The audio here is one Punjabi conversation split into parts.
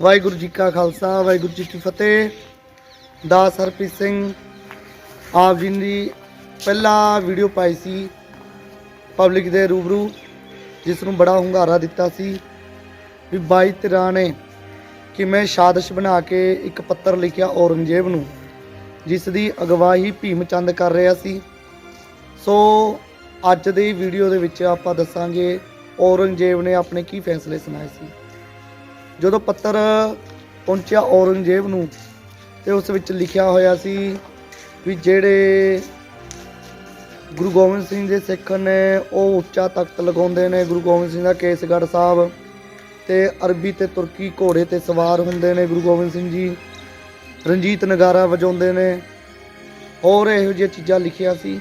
ਵਾਹਿਗੁਰੂ ਜੀ ਕਾ ਖਾਲਸਾ, ਵਾਹਿਗੁਰੂ ਜੀ ਕੀ ਫਤਿਹ। ਦਾਸ ਹਰਪ੍ਰੀਤ ਸਿੰਘ, ਆਪ ਜੀ ਦੀ ਪਹਿਲਾ ਵੀਡੀਓ ਪਾਈ ਸੀ ਪਬਲਿਕ ਦੇ ਰੂਬਰੂ, ਜਿਸ ਨੂੰ ਬੜਾ ਹੁੰਗਾਰਾ ਦਿੱਤਾ ਸੀ ਵੀ ਬਾਈ ਧਿਰਾਂ ਨੇ ਕਿਵੇਂ ਸਾਜ਼ਿਸ਼ ਬਣਾ ਕੇ ਇੱਕ ਪੱਤਰ ਲਿਖਿਆ ਔਰੰਗਜ਼ੇਬ ਨੂੰ, ਜਿਸ ਦੀ ਅਗਵਾਈ ਭੀਮ ਚੰਦ ਕਰ ਰਿਹਾ ਸੀ। ਸੋ ਅੱਜ ਦੀ ਵੀਡੀਓ ਦੇ ਵਿੱਚ ਆਪਾਂ ਦੱਸਾਂਗੇ ਔਰੰਗਜ਼ੇਬ ਨੇ ਆਪਣੇ ਕੀ ਫੈਸਲੇ ਸੁਣਾਏ ਸੀ। ਜਦੋਂ ਪੱਤਰ ਪਹੁੰਚਿਆ ਔਰੰਗਜ਼ੇਬ ਨੂੰ ਤੇ ਉਸ ਵਿੱਚ ਲਿਖਿਆ ਹੋਇਆ ਸੀ ਵੀ ਜਿਹੜੇ ਗੁਰੂ ਗੋਬਿੰਦ ਸਿੰਘ ਦੇ ਸਿੱਖ ਨੇ ਉਹ ਉੱਚਾ ਤਖਤ ਲਗਾਉਂਦੇ ਨੇ, ਗੁਰੂ ਗੋਬਿੰਦ ਸਿੰਘ ਦਾ ਕੇਸਗੜ੍ਹ ਸਾਹਿਬ ਤੇ ਅਰਬੀ ਤੇ ਤੁਰਕੀ ਘੋੜੇ ਤੇ ਸਵਾਰ ਹੁੰਦੇ ਨੇ ਗੁਰੂ ਗੋਬਿੰਦ ਸਿੰਘ ਜੀ, ਰਣਜੀਤ ਨਗਾਰਾ ਵਜਾਉਂਦੇ ਨੇ, ਹੋਰ ਇਹੋ ਜਿਹੀਆਂ ਚੀਜ਼ਾਂ ਲਿਖਿਆ ਸੀ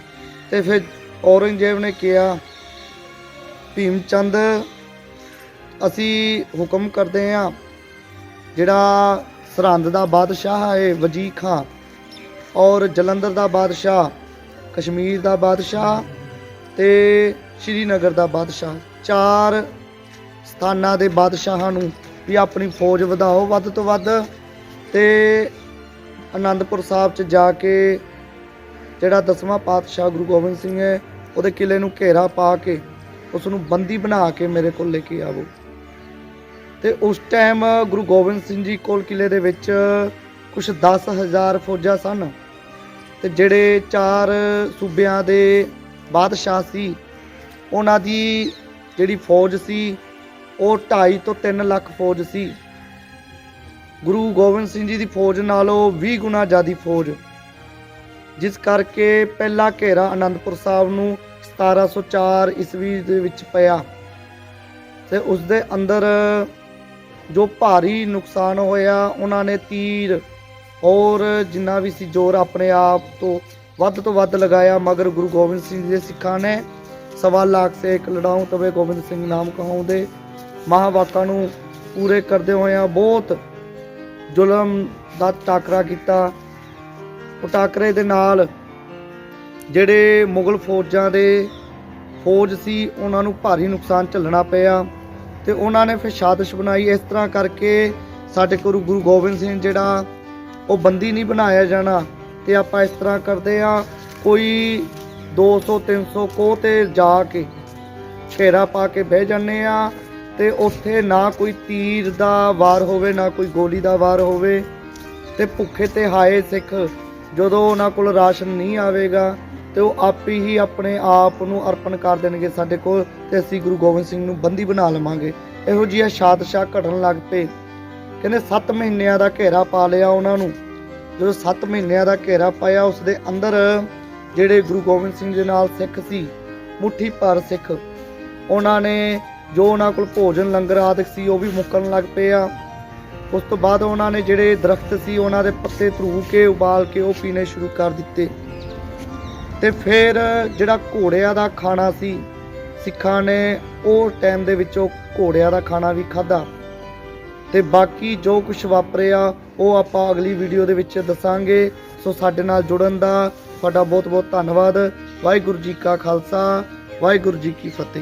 ਤੇ ਫਿਰ ਔਰੰਗਜ਼ੇਬ ਨੇ ਕਿਹਾ, ਭੀਮ ਚੰਦ ਅਸੀਂ ਹੁਕਮ ਕਰਦੇ ਹਾਂ, ਜਿਹੜਾ ਸਰਹੰਦ ਦਾ ਬਾਦਸ਼ਾਹ ਹੈ ਵਜੀ ਖਾਂ ਔਰ ਜਲੰਧਰ ਦਾ ਬਾਦਸ਼ਾਹ, ਕਸ਼ਮੀਰ ਦਾ ਬਾਦਸ਼ਾਹ ਤੇ ਸ਼੍ਰੀਨਗਰ ਦਾ ਬਾਦਸ਼ਾਹ। ਚਾਰ ਸਥਾਨਾਂ ਦੇ ਬਾਦਸ਼ਾਹਾਂ ਨੂੰ ਵੀ ਆਪਣੀ ਫੌਜ ਵਧਾਓ ਵੱਧ ਤੋਂ ਵੱਧ ਤੇ ਆਨੰਦਪੁਰ ਸਾਹਿਬ ਚ ਜਾ ਕੇ ਜਿਹੜਾ ਦਸਵਾਂ ਪਾਤਸ਼ਾਹ ਗੁਰੂ ਗੋਬਿੰਦ ਸਿੰਘ ਹੈ, ਉਹਦੇ ਕਿਲੇ ਨੂੰ ਘੇਰਾ ਪਾ ਕੇ ਉਸ ਨੂੰ ਬੰਦੀ ਬਣਾ ਕੇ ਮੇਰੇ ਕੋਲ ਲੈ ਕੇ ਆਵੋ। ਤੇ ਉਸ ਟਾਈਮ ਗੁਰੂ ਗੋਬਿੰਦ ਸਿੰਘ ਜੀ ਕੋਲ ਕਿਲੇ ਦੇ ਵਿੱਚ ਕੁਝ 10000 ਫੌਜਾਂ ਸਨ। ਤੇ ਜਿਹੜੇ ਚਾਰ ਸੂਬਿਆਂ ਦੇ ਬਾਦਸ਼ਾਹ ਸੀ, ਉਹਨਾਂ ਦੀ ਜਿਹੜੀ ਫੌਜ ਸੀ, ਉਹ 2.5 ਤੋਂ 3 ਲੱਖ ਫੌਜ ਸੀ। ਗੁਰੂ ਗੋਬਿੰਦ ਸਿੰਘ ਜੀ ਦੀ ਫੌਜ ਨਾਲੋਂ 20 ਗੁਣਾ ਜ਼ਿਆਦੀ ਫੌਜ। ਜਿਸ ਕਰਕੇ ਪਹਿਲਾ ਘੇਰਾ ਆਨੰਦਪੁਰ ਸਾਹਿਬ ਨੂੰ 1704 ਈਸਵੀ ਦੇ ਵਿੱਚ ਪਿਆ। ਤੇ ਉਸ ਦੇ ਅੰਦਰ ਜੋ ਭਾਰੀ ਨੁਕਸਾਨ ਹੋਇਆ, ਉਹਨਾਂ ਨੇ ਤੀਰ ਔਰ ਜਿੰਨਾ ਵੀ ਸੀ, ਜ਼ੋਰ ਆਪਣੇ ਆਪ ਤੋਂ ਵੱਧ ਤੋਂ ਵੱਧ ਲਗਾਇਆ, ਮਗਰ ਗੁਰੂ ਗੋਬਿੰਦ ਸਿੰਘ ਜੀ ਦੇ ਸਿੱਖਾਂ ਨੇ ਸਵਾ ਲੱਖ ਸੇ ਇੱਕ ਲੜਾਉ ਤਵੇ ਗੋਬਿੰਦ ਸਿੰਘ ਨਾਮ ਕਹਾਉਂਦੇ ਮਹਾਵਾਕਾਂ ਨੂੰ ਪੂਰੇ ਕਰਦੇ ਹੋਇਆਂ ਬਹੁਤ ਜ਼ੁਲਮ ਦਾ ਟਾਕਰਾ ਕੀਤਾ। ਉਹ ਟਾਕਰੇ ਦੇ ਨਾਲ ਜਿਹੜੇ ਮੁਗਲ ਫੌਜਾਂ ਦੇ ਫੌਜ ਸੀ, ਉਹਨਾਂ ਨੂੰ ਭਾਰੀ ਨੁਕਸਾਨ ਝੱਲਣਾ ਪਿਆ। ਤੇ ਉਹਨਾਂ ਨੇ ਫਿਰ ਸਾਜ਼ਿਸ਼ ਬਣਾਈ। ਇਸ ਤਰ੍ਹਾਂ ਕਰਕੇ ਸਾਡੇ ਗੁਰੂ ਗੁਰੂ ਗੋਬਿੰਦ ਸਿੰਘ ਜਿਹੜਾ, ਉਹ ਬੰਦੀ ਨਹੀਂ ਬਣਾਇਆ ਜਾਣਾ ਤੇ ਆਪਾਂ ਇਸ ਤਰ੍ਹਾਂ ਕਰਦੇ ਆ ਕੋਈ 200 300 ਕੋਹ ਤੇ ਜਾ ਕੇ ਘੇਰਾ ਪਾ ਕੇ ਬਹਿ ਜਾਂਦੇ ਆ ਤੇ ਉੱਥੇ ਨਾ ਕੋਈ ਤੀਰ ਦਾ ਵਾਰ ਹੋਵੇ, ਨਾ ਕੋਈ ਗੋਲੀ ਦਾ ਵਾਰ ਹੋਵੇ ਤੇ ਭੁੱਖੇ ਤੇ ਹਾਏ ਸਿੱਖ, ਜਦੋਂ ਉਹਨਾਂ ਕੋਲ ਰਾਸ਼ਨ ਨਹੀਂ ਆਵੇਗਾ ਤੇ ਉਹ ਆਪੇ ਹੀ ਆਪਣੇ ਆਪ ਨੂੰ ਅਰਪਣ ਕਰ ਦੇਣਗੇ ਸਾਡੇ ਕੋਲ ਤੇ ਅਸੀਂ ਗੁਰੂ ਗੋਬਿੰਦ ਸਿੰਘ ਨੂੰ ਬੰਦੀ ਬਣਾ ਲਵਾਂਗੇ। ਇਹੋ ਜਿਹੀਆਂ ਸ਼ਾਦਸ਼ਾਹ ਘਟਣ ਲੱਗ ਪਏ। ਕਹਿੰਦੇ 7 ਮਹੀਨਿਆਂ ਦਾ ਘੇਰਾ ਪਾ ਲਿਆ ਉਹਨਾਂ ਨੂੰ। ਜਦੋਂ 7 ਮਹੀਨਿਆਂ ਦਾ ਘੇਰਾ ਪਾਇਆ ਉਸ ਦੇ ਅੰਦਰ ਜਿਹੜੇ ਗੁਰੂ ਗੋਬਿੰਦ ਸਿੰਘ ਦੇ ਨਾਲ ਸਿੱਖ ਸੀ, ਮੁੱਠੀ ਭਰ ਸਿੱਖ, ਉਹਨਾਂ ਨੇ ਜੋ ਉਹਨਾਂ ਕੋਲ ਭੋਜਨ, ਲੰਗਰ ਆਦਿਕ ਸੀ, ਉਹ ਵੀ ਮੁੱਕਣ ਲੱਗ ਪਏ ਆ। ਉਸ ਤੋਂ ਬਾਅਦ ਉਹਨਾਂ ਨੇ ਜਿਹੜੇ ਦਰਖਤ ਸੀ, ਉਹਨਾਂ ਦੇ ਪੱਤੇ ਧਰੂ ਕੇ, ਉਬਾਲ ਕੇ ਉਹ ਪੀਣੇ ਸ਼ੁਰੂ ਕਰ ਦਿੱਤੇ। ਤੇ ਫਿਰ ਜਿਹੜਾ ਘੋੜਿਆਂ ਦਾ ਖਾਣਾ ਸੀ, ਸਿੱਖਾਂ ਨੇ ਉਹ ਟਾਈਮ ਦੇ ਵਿੱਚ ਉਹ ਘੋੜਿਆਂ ਦਾ ਖਾਣਾ ਵੀ ਖਾਧਾ। ਤੇ ਬਾਕੀ ਜੋ ਕੁਝ ਵਾਪਰਿਆ, ਉਹ ਆਪਾਂ ਅਗਲੀ ਵੀਡੀਓ ਦੇ ਵਿੱਚ ਦੱਸਾਂਗੇ। ਸੋ ਸਾਡੇ ਨਾਲ ਜੁੜਨ ਦਾ ਤੁਹਾਡਾ ਬਹੁਤ ਬਹੁਤ ਧੰਨਵਾਦ। ਵਾਹਿਗੁਰੂ ਜੀ ਕਾ ਖਾਲਸਾ, ਵਾਹਿਗੁਰੂ ਜੀ ਕੀ ਫਤਿਹ।